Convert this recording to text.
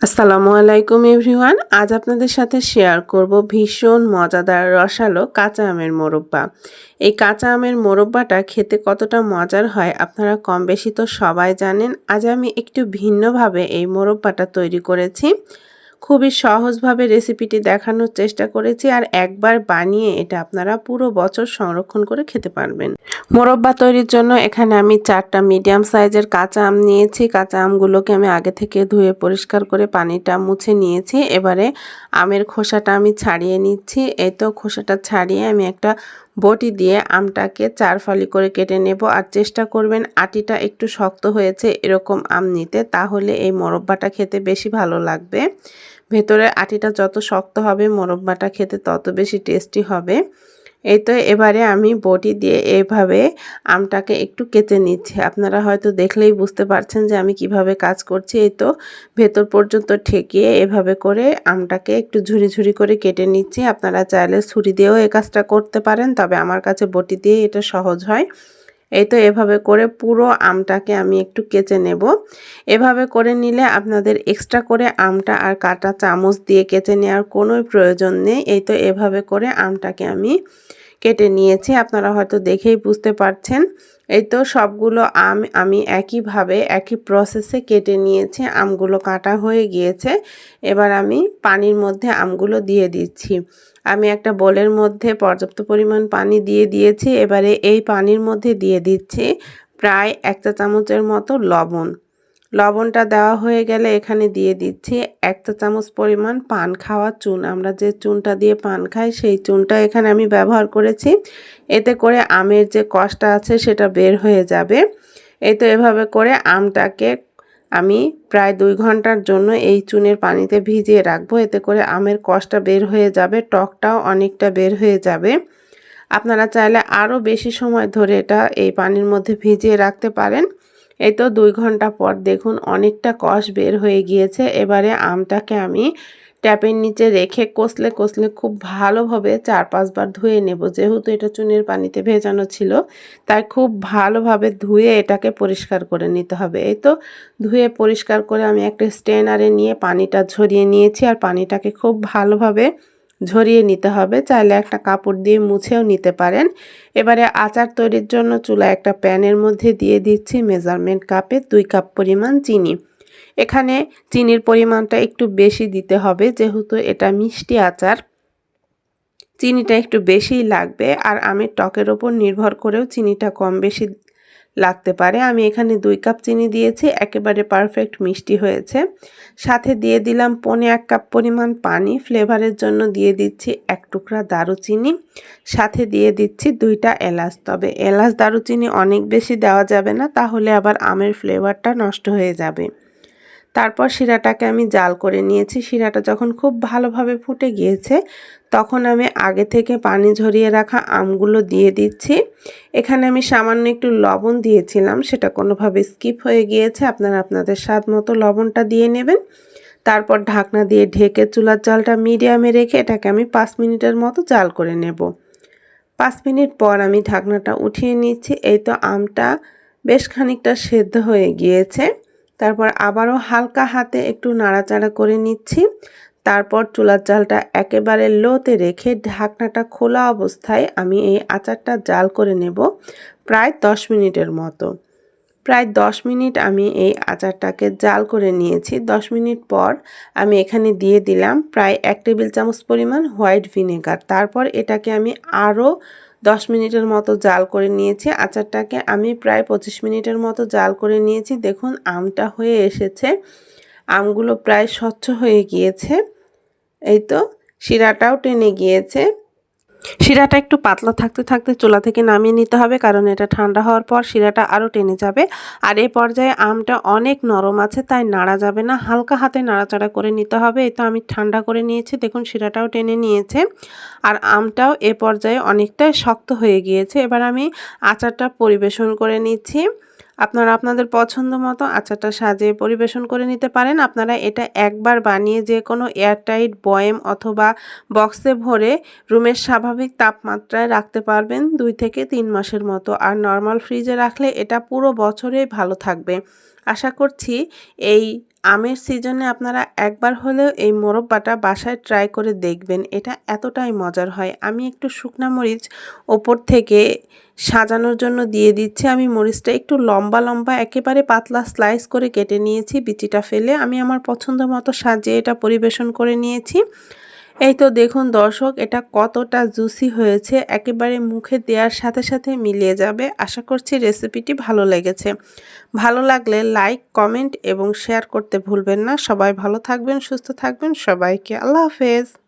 আসসালামু আলাইকুম এভরিওয়ান। আজ আপনাদের সাথে শেয়ার করব ভীষণ মজাদার রসালো কাঁচা আমের মোরব্বা। এই কাঁচা আমের মোরব্বাটা খেতে কতটা মজার হয় আপনারা কম বেশি তো সবাই জানেন। আজ আমি একটু ভিন্নভাবে এই মোরব্বাটা তৈরি করেছি। খুবই সহজভাবে রেসিপিটি দেখানোর চেষ্টা করেছি আর একবার বানিয়ে এটা আপনারা পুরো বছর সংরক্ষণ করে খেতে পারবেন। মোরব্বা তৈরির জন্য এখানে আমি চারটা মিডিয়াম সাইজের কাঁচা আম নিয়েছি। কাঁচা আমগুলোকে আমি আগে থেকে ধুয়ে পরিষ্কার করে পানিটা মুছে নিয়েছি। এবারে আমের খোসাটা আমি ছাড়িয়ে নিচ্ছি। এই তো খোসাটা ছাড়িয়ে আমি একটা বটি দিয়ে আমটাকে চার ফালি করে কেটে নেব আর চেষ্টা করবেন আটিটা একটু শক্ত হয়েছে এরকম আম নিতে, তাহলে এই মোরব্বাটা খেতে বেশি ভালো লাগবে। ভেতরের আটিটা যত শক্ত হবে, মোরব্বাটা খেতে তত বেশি টেস্টি হবে। এই তো এবারে আমি বটি দিয়ে এভাবে আমটাকে একটু কেটে নিচ্ছি। আপনারা হয়তো দেখলেই বুঝতে পারছেন যে আমি কীভাবে কাজ করছি। এই তো ভেতর পর্যন্ত ঠেকিয়ে এভাবে করে আমটাকে একটু ঝুরি ঝুরি করে কেটে নিচ্ছি। আপনারা চাইলে ছুরি দিয়েও এ কাজটা করতে পারেন, তবে আমার কাছে বটি দিয়ে এটা সহজ হয়। এই তো এভাবে করে পুরো আমটাকে আমি একটু কেচে নেব। এভাবে করে নিলে আপনাদের এক্সট্রা করে আমটা আর কাটা চামচ দিয়ে কেচে নেওয়ার কোনো প্রয়োজন নেই। এই তো এভাবে করে আমটাকে আমি কেটে নিয়েছি, আপনারা হয়তো দেখেই বুঝতে পারছেন। এই তো সবগুলো আম আমি একইভাবে, একই প্রসেসে কেটে নিয়েছি, আমগুলো কাটা হয়ে গিয়েছে। এবার আমি পানির মধ্যে আমগুলো দিয়ে দিচ্ছি। আমি একটা বোলের মধ্যে পর্যাপ্ত পরিমাণ পানি দিয়ে দিয়েছি। এবারে এই পানির মধ্যে দিয়ে দিচ্ছি প্রায় এক চা চামচের মতো লবণ। লবণটা দেওয়া হয়ে গেলে এখানে দিয়ে দিচ্ছি এক চা চামচ পরিমাণ পান খাওয়া চুন। আমরা যে চুনটা দিয়ে পান খাই, সেই চুনটা এখানে আমি ব্যবহার করেছি। এতে করে আমের যে কষটা আছে, সেটা বের হয়ে যাবে। এই তো এভাবে করে আমটাকে আমি প্রায় দুই ঘণ্টার জন্য এই চুনের পানিতে ভিজিয়ে রাখব। এতে করে আমের কষটা বের হয়ে যাবে, টকটাও অনেকটা বের হয়ে যাবে। আপনারা চাইলে আরও বেশি সময় ধরে এটা এই পানির মধ্যে ভিজিয়ে রাখতে পারেন। এই তো দুই ঘণ্টা পর দেখুন অনেকটা কষ বের হয়ে গিয়েছে। এবারে আমটাকে আমি ট্যাপের নিচে রেখে কষলে কষলে খুব ভালোভাবে চার পাঁচবার ধুয়ে নেব। যেহেতু এটা চুনের পানিতে ভেজানো ছিল, তাই খুব ভালোভাবে ধুয়ে এটাকে পরিষ্কার করে নিতে হবে। এই তো ধুয়ে পরিষ্কার করে আমি একটা স্টেনারে নিয়ে পানিটা ঝরিয়ে নিয়েছি আর পানিটাকে খুব ভালোভাবে ঝরিয়ে নিতে হবে। চাইলে একটা কাপড় দিয়ে মুছেও নিতে পারেন। এবারে আচার তৈরির জন্য চুলা একটা প্যানের মধ্যে দিয়ে দিচ্ছি মেজারমেন্ট কাপে দুই কাপ পরিমাণ চিনি। এখানে চিনির পরিমাণটা একটু বেশি দিতে হবে, যেহেতু এটা মিষ্টি আচার। চিনিটা একটু বেশিই লাগবে, আর আমি টকের ওপর নির্ভর করেও চিনিটা কম বেশি লাগতে পারে। আমি এখানে দুই কাপ চিনি দিয়েছি, একেবারে পারফেক্ট মিষ্টি হয়েছে। সাথে দিয়ে দিলাম পনে এক কাপ পরিমাণ পানি। ফ্লেভারের জন্য দিয়ে দিচ্ছি এক টুকরা দারুচিনি। সাথে দিয়ে দিচ্ছি দুইটা এলাচ। তবে এলাচ, দারুচিনি অনেক বেশি দেওয়া যাবে না, তাহলে আবার আমের ফ্লেভারটা নষ্ট হয়ে যাবে। তারপর শিরাটাকে আমি জাল করে নিয়েছি। শিরাটা যখন খুব ভালোভাবে ফুটে গিয়েছে, তখন আমি আগে থেকে পানি ঝরিয়ে রাখা আমগুলো দিয়ে দিচ্ছি। এখানে আমি সামান্য একটু লবণ দিয়েছিলাম, সেটা কোনোভাবে স্কিপ হয়ে গিয়েছে। আপনারা আপনাদের স্বাদ মতো লবণটা দিয়ে নেবেন। তারপর ঢাকনা দিয়ে ঢেকে চুলার জালটা মিডিয়ামে রেখে এটাকে আমি পাঁচ মিনিটের মতো জাল করে নেব। পাঁচ মিনিট পর আমি ঢাকনাটা উঠিয়ে নিচ্ছি। এই তো আমটা বেশ খানিকটা সেদ্ধ হয়ে গিয়েছে। তারপর আবারও হালকা হাতে একটু নাড়াচাড়া করে নিচ্ছি। তারপর চুলার জালটা একেবারে লোতে রেখে ঢাকনাটা খোলা অবস্থায় আমি এই আচারটা জাল করে নেব প্রায় দশ মিনিটের মতো। প্রায় দশ মিনিট আমি এই আচারটাকে জাল করে নিয়েছি। দশ মিনিট পর আমি এখানে দিয়ে দিলাম প্রায় এক টেবিল চামচ পরিমাণ হোয়াইট ভিনেগার। তারপর এটাকে আমি আরও দশ মিনিটের মতো জাল করে নিয়েছি। আচারটাকে আমি প্রায় পঁচিশ মিনিটের মতো জাল করে নিয়েছি। দেখুন, আমটা হয়ে এসেছে। আমগুলো প্রায় স্বচ্ছ হয়ে গিয়েছে। এই তো, শিরাটাও টেনে গিয়েছে। শিরাটা একটু পাতলা থাকতে থাকতে চুলা থেকে নামিয়ে নিতে হবে, কারণ এটা ঠান্ডা হওয়ার পর শিরাটা আরও টেনে যাবে। আর এই পর্যায়ে আমটা অনেক নরম আছে, তাই নাড়া যাবে না। হালকা হাতে নাড়াচাড়া করে নিতে হবে তো আমি ঠান্ডা করে নিয়েছি, দেখুন শিরাটাও টেনে নিয়েছে। আর আমটাও এ পর্যায়ে অনেকটাই শক্ত হয়ে গিয়েছে। এবার আমি আচারটা পরিবেশন করে নিচ্ছি। আপনারা আপনাদের পছন্দ মতো আচারটা সাজিয়ে পরিবেশন করে নিতে পারেন। আপনারা এটা একবার বানিয়ে যে কোনো এয়ারটাইট বয়েম অথবা বক্সে ভরে রুমের স্বাভাবিক তাপমাত্রায় রাখতে পারবেন দুই থেকে তিন মাসের মতো। আর নর্মাল ফ্রিজে রাখলে এটা পুরো বছরেই ভালো থাকবে। আশা করছি এই আমের সিজনে আপনারা একবার হলেও এই মোরব্বাটা বাসায় ট্রাই করে দেখবেন। এটা এতটাই মজার হয়। আমি একটু শুকনা মরিচ ওপর থেকে সাজানোর জন্য দিয়ে দিচ্ছি। আমি মরিচটা একটু লম্বা লম্বা, একেবারে পাতলা স্লাইস করে কেটে নিয়েছি, বিচিটা ফেলে। আমি আমার পছন্দ মতো সাজিয়ে এটা পরিবেশন করে নিয়েছি। এই তো দেখুন দর্শক, এটা কতটা জুসি হয়েছে। একেবারে মুখে দেওয়ার সাথে সাথে মিলিয়ে যাবে। আশা করছি রেসিপিটি ভালো লেগেছে। ভালো লাগলে লাইক কমেন্ট এবং শেয়ার করতে ভুলবেন না। সবাই ভালো থাকবেন, সুস্থ থাকবেন। সবাইকে আল্লাহ হাফেজ।